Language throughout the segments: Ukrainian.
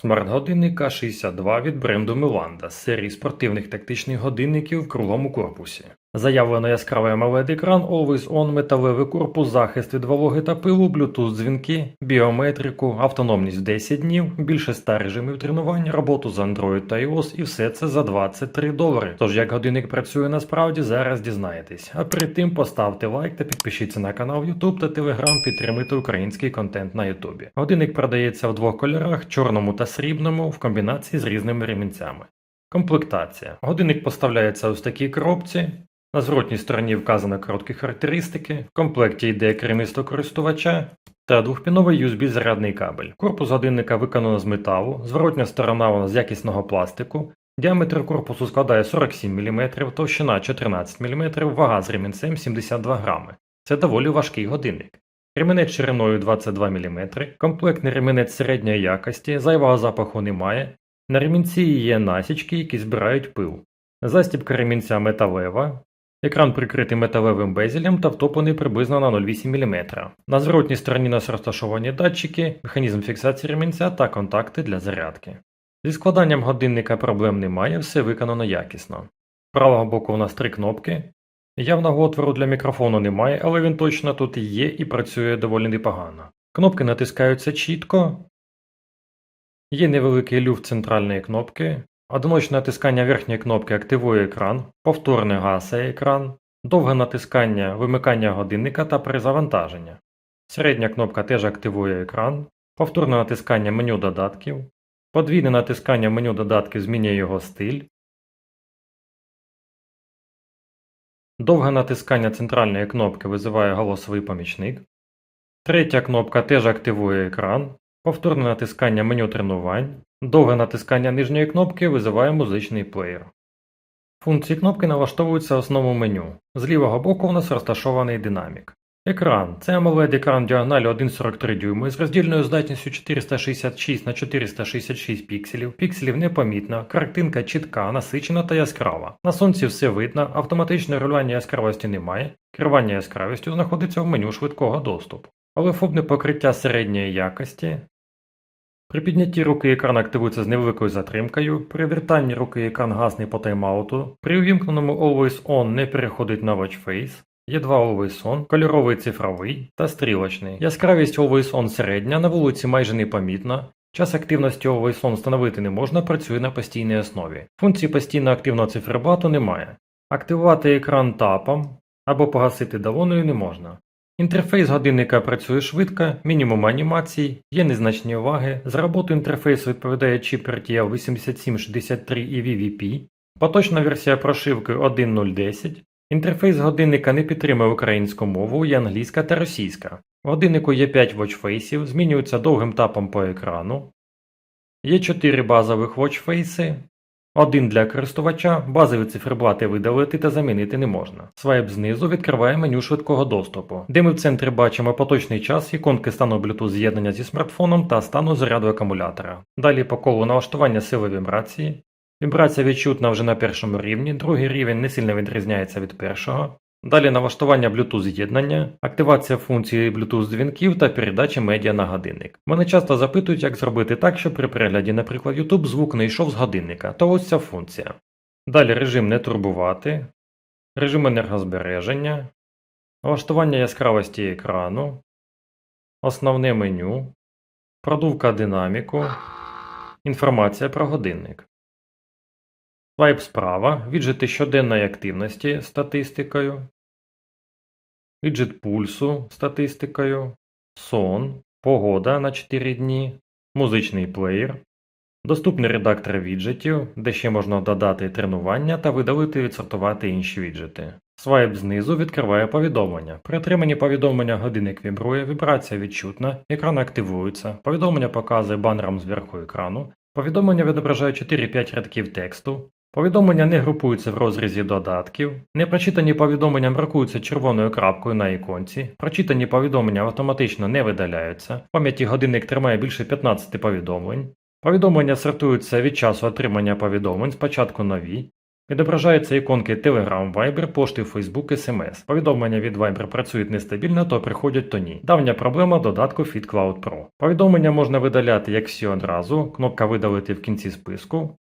Смарт-годинник А62 від бренду Миланда з серії спортивних тактичних годинників в круглому корпусі. Заявлено яскравий amoled екран Always On, металевий корпус, захист від вологи та пилу, Bluetooth дзвінки, біометрику, автономність в 10 днів, більше 100 режимів тренувань, роботу з Android та iOS і все це за 23 долари. Тож як годинник працює насправді, зараз дізнаєтесь. А перед тим поставте лайк та підпишіться на канал YouTube та Telegram, підтримуйте український контент на YouTube. Годинник продається в двох кольорах: чорному та срібному, в комбінації з різними ремінцями. Комплектація. Годинник поставляється ось такій коробці. На зворотній стороні вказано короткі характеристики. В комплекті йде керівництво користувача та двохпіновий USB-зарядний кабель. Корпус годинника виконано з металу, зворотня сторона вона з якісного пластику. Діаметр корпусу складає 47 мм, товщина 14 мм, вага з ремінцем 72 грами. Це доволі важкий годинник. Ремінець шириною 22 мм, комплектний ремінець середньої якості, зайвого запаху немає. На ремінці є насічки, які збирають пил. Застібка ремінця металева. Екран прикритий металевим безелем та втоплений приблизно на 0,8 мм. На зворотній стороні нас розташовані датчики, механізм фіксації ремінця та контакти для зарядки. Зі складанням годинника проблем немає, все виконано якісно. З правого боку у нас три кнопки. Явного отвору для мікрофону немає, але він точно тут є і працює доволі непогано. Кнопки натискаються чітко. Є невеликий люфт центральної кнопки. Одиночне натискання верхньої кнопки активує екран, повторне гасає екран, довге натискання вимикання годинника та перезавантаження. Середня кнопка теж активує екран, повторне натискання меню додатків, подвійне натискання меню додатків змінює його стиль. Довге натискання центральної кнопки визиває голосовий помічник. Третя кнопка теж активує екран. Повторне натискання меню тренувань. Довге натискання нижньої кнопки визиває музичний плеєр. Функції кнопки налаштовуються в основному меню. З лівого боку у нас розташований динамік. Екран це AMOLED екран діагоналі 1,43 дюйми з роздільною здатністю 466 на 466 пікселів. Пікселів непомітно, картинка чітка, насичена та яскрава. На сонці все видно, автоматичне регулювання яскравості немає, керування яскравістю знаходиться в меню швидкого доступу. Олефобне покриття середньої якості. При піднятті руки екран активується з невеликою затримкою, при вертанні руки екран гасне по тайм-ауту, при увімкненому Always On не переходить на Watch Face, є два Always On, кольоровий цифровий та стрілочний. Яскравість Always On середня, на вулиці майже непомітна. Час активності Always On встановити не можна, працює на постійній основі. Функції постійно активного циферблату немає. Активувати екран тапом або погасити долоною не можна. Інтерфейс годинника працює швидко, мінімум анімацій, є незначні уваги. За роботу інтерфейсу відповідає чіп RTL 8763 і VVP, поточна версія прошивки 1.010. Інтерфейс годинника не підтримує українську мову, є англійська та російська. В годиннику є 5 watchfaceів, змінюються довгим тапом по екрану. Є 4 базових watchface, один для користувача, базові циферблати видалити та замінити не можна. Свайп знизу відкриває меню швидкого доступу, де ми в центрі бачимо поточний час, іконки стану Bluetooth з'єднання зі смартфоном та стану заряду акумулятора. Далі по колу налаштування сили вібрації. Вібрація відчутна вже на першому рівні, другий рівень не сильно відрізняється від першого. Далі налаштування Bluetooth з'єднання, активація функції Bluetooth дзвінків та передачі медіа на годинник. Мене часто запитують, як зробити так, щоб при перегляді, наприклад, YouTube звук не йшов з годинника, то ось ця функція. Далі режим не турбувати, режим енергозбереження, налаштування яскравості екрану, основне меню, продувка динаміку, інформація про годинник. Свайп справа, віджити щоденної активності статистикою, віджит пульсу статистикою, сон, погода на 4 дні, музичний плеєр, доступний редактор віджитів, де ще можна додати тренування та видалити і відсортувати інші віджити. Свайп знизу відкриває повідомлення. При отриманні повідомлення годинник вібрує, вібрація відчутна, екран активується, повідомлення показує банером зверху екрану, повідомлення відображає 4-5 рядків тексту, Повідомлення не групуються в розрізі додатків, непрочитані повідомлення маркуються червоною крапкою на іконці, прочитані повідомлення автоматично не видаляються, в пам'яті годинник тримає більше 15 повідомлень, повідомлення сортуються від часу отримання повідомлень, спочатку нові, Відображаються іконки Telegram, Viber, пошти, Facebook, SMS. Повідомлення від Viber працюють нестабільно, то приходять то ні. Давня проблема додатку Fit Cloud Pro. Повідомлення можна видаляти як всі одразу, кнопка видалити в кінці списку,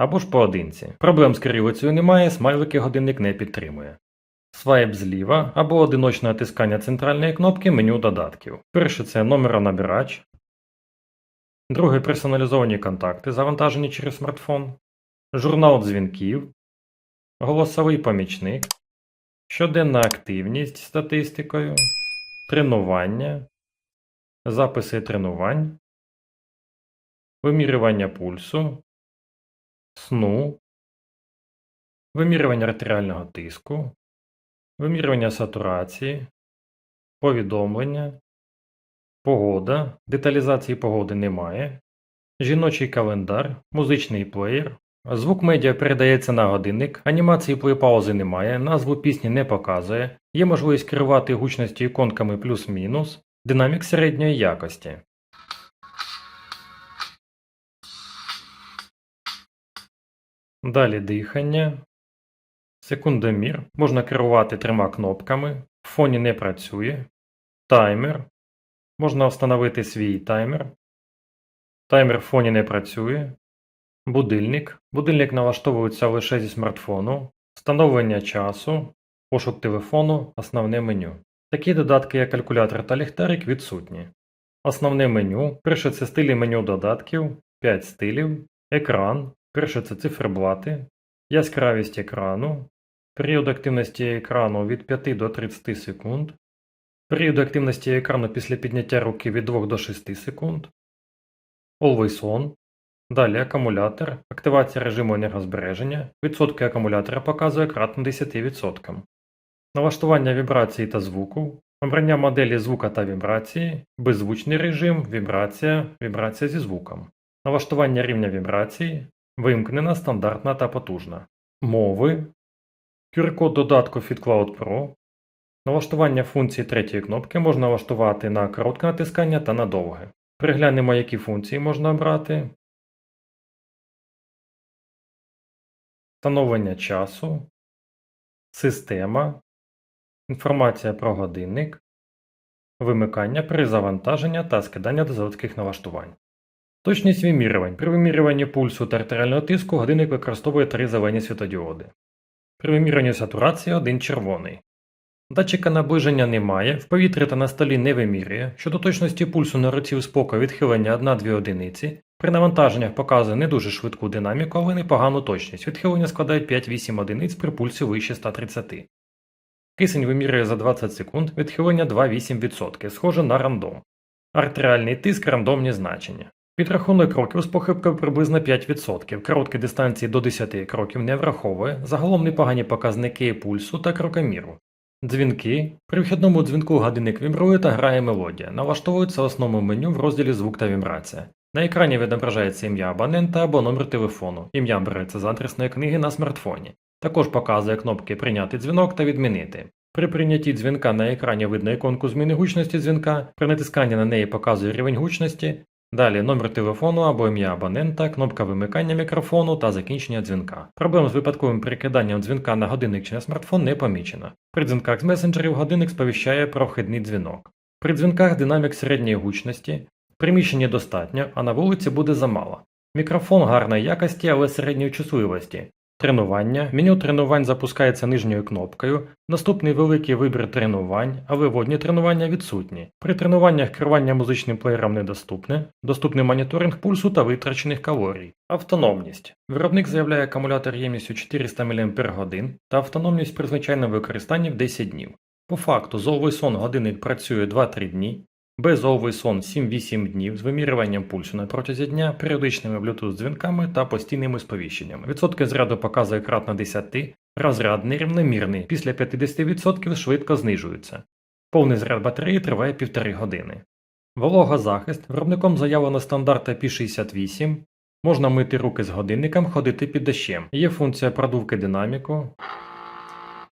або ж поодинці. Проблем з кирилицею немає, смайлики годинник не підтримує. Свайп зліва або одиночне натискання центральної кнопки меню додатків. Перше це номеронабирач. Друге персоналізовані контакти, завантажені через смартфон. Журнал дзвінків. Голосовий помічник. Щоденна активність статистикою. Тренування. Записи тренувань. Вимірювання пульсу. Сну. Вимірювання артеріального тиску. Вимірювання сатурації, повідомлення, погода, деталізації погоди немає, жіночий календар, музичний плеєр, звук медіа передається на годинник, анімації плей-паузи немає, назву пісні не показує, є можливість керувати гучністю іконками плюс-мінус, динамік середньої якості. Далі дихання, Секундомір можна керувати трьома кнопками, в фоні не працює. Таймер. Можна встановити свій таймер. Таймер в фоні не працює. Будильник. Будильник налаштовується лише зі смартфону. Встановлення часу. Пошук телефону. Основне меню. Такі додатки, як калькулятор та ліхтарик, відсутні. Основне меню. Це стилі меню додатків, 5 стилів, екран. Перше це циферблати, яскравість екрану, період активності екрану від 5 до 30 секунд, період активності екрану після підняття руки від 2 до 6 секунд, Always On, далі акумулятор, активація режиму енергозбереження, відсотки акумулятора показує кратно 10%, налаштування вібрації та звуку, обрання моделі звука та вібрації, беззвучний режим, вібрація, вібрація зі звуком, налаштування рівня вібрації, вимкнена, стандартна та потужна. Мови. QR-код додатку FitCloud Pro. Налаштування функції третьої кнопки можна налаштувати на коротке натискання та на довге. Переглянемо, які функції можна обрати. Встановлення часу. Система. Інформація про годинник. Вимикання при завантаженні та скидання до заводських налаштувань. Точність вимірювань. При вимірюванні пульсу та артеріального тиску годинник використовує три зелені світодіоди. При вимірюванні сатурації один червоний. Датчика наближення немає, в повітрі та на столі не вимірює, щодо точності пульсу на руці у спокою відхилення 1-2 одиниці, при навантаженнях показує не дуже швидку динаміку, але непогану точність, відхилення складають 5-8 одиниць при пульсі вище 130. Кисень вимірює за 20 секунд, відхилення 2-8%, схоже на рандом. Артеріальний тиск рандомні значення. Підрахунок кроків з похибкою приблизно 5%, короткі дистанції до 10 кроків не враховує, загалом непогані показники пульсу та крокоміру. Дзвінки. При вхідному дзвінку годинник вібрує та грає мелодія, налаштовується в основному меню в розділі звук та вібрація. На екрані відображається ім'я абонента або номер телефону. Ім'я береться з адресної книги на смартфоні. Також показує кнопки Прийняти дзвінок та відмінити. При прийнятті дзвінка на екрані видно іконку зміни гучності дзвінка, при натисканні на неї показує рівень гучності, Далі номер телефону або ім'я абонента, кнопка вимикання мікрофону та закінчення дзвінка. Проблем з випадковим перекиданням дзвінка на годинник чи на смартфон не помічено. При дзвінках з месенджерів годинник сповіщає про вхідний дзвінок. При дзвінках динамік середньої гучності, приміщення достатньо, а на вулиці буде замало. Мікрофон гарної якості, але середньої чутливості. Тренування. Меню тренувань запускається нижньою кнопкою. Наступний великий вибір тренувань, а виводні тренування відсутні. При тренуваннях керування музичним плеєром недоступне, доступний моніторинг пульсу та витрачених калорій. Автономність. Виробник заявляє акумулятор ємністю 400 мАч та автономність при звичайному використанні в 10 днів. По факту з Always On годинник працює 2-3 дні, без Always On 7-8 днів з вимірюванням пульсу на протязі дня, періодичними Bluetooth дзвінками та постійними сповіщеннями. Відсотки зряду показує кратно 10, розряд нерівномірний, після 50% швидко знижується. Повний заряд батареї триває 1,5 години. Вологозахист виробником заявлено стандарт IP68. Можна мити руки з годинником, ходити під дощем. Є функція продувки динаміку,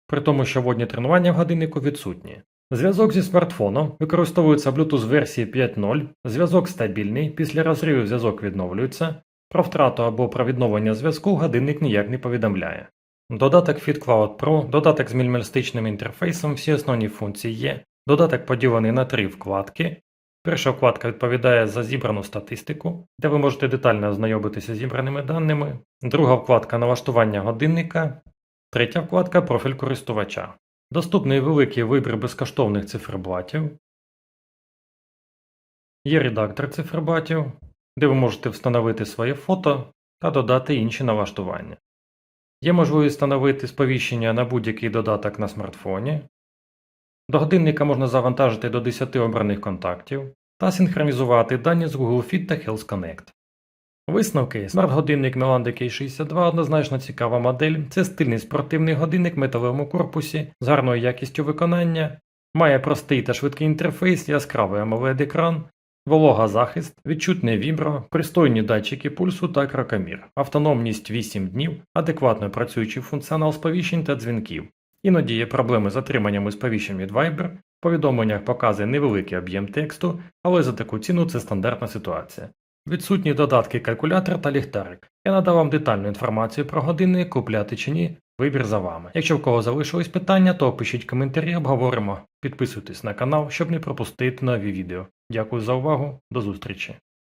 при тому, що водні тренування в годиннику відсутні. Зв'язок зі смартфоном використовується Bluetooth версії 5.0, зв'язок стабільний, після розриву зв'язок відновлюється, про втрату або про відновлення зв'язку годинник ніяк не повідомляє. Додаток FitCloud Pro, додаток з мінімалістичним інтерфейсом, всі основні функції є. Додаток поділений на три вкладки. Перша вкладка відповідає за зібрану статистику, де ви можете детально ознайомитися з зібраними даними. Друга вкладка налаштування годинника. Третя вкладка профіль користувача. Доступний великий вибір безкоштовних циферблатів. Є редактор циферблатів, де ви можете встановити своє фото та додати інші налаштування. Є можливість встановити сповіщення на будь-який додаток на смартфоні. До годинника можна завантажити до 10 обраних контактів та синхронізувати дані з Google Fit та Health Connect. Висновки смарт-годинник Melanda K62 однозначно цікава модель. Це стильний спортивний годинник в металевому корпусі з гарною якістю виконання, має простий та швидкий інтерфейс, яскравий amoled екран Волога захист, відчутне вібро, пристойні датчики пульсу та крокомір, автономність 8 днів, адекватно працюючий функціонал сповіщень та дзвінків. Іноді є проблеми з отриманням сповіщень від Viber, в повідомленнях показує невеликий об'єм тексту, але за таку ціну це стандартна ситуація. Відсутні додатки калькулятор та ліхтарик. Я надав вам детальну інформацію про години, купляти чи ні, вибір за вами. Якщо в кого залишились питання, то пишіть коментарі, обговоримо. Підписуйтесь на канал, щоб не пропустити нові відео. Дякую за увагу, до зустрічі!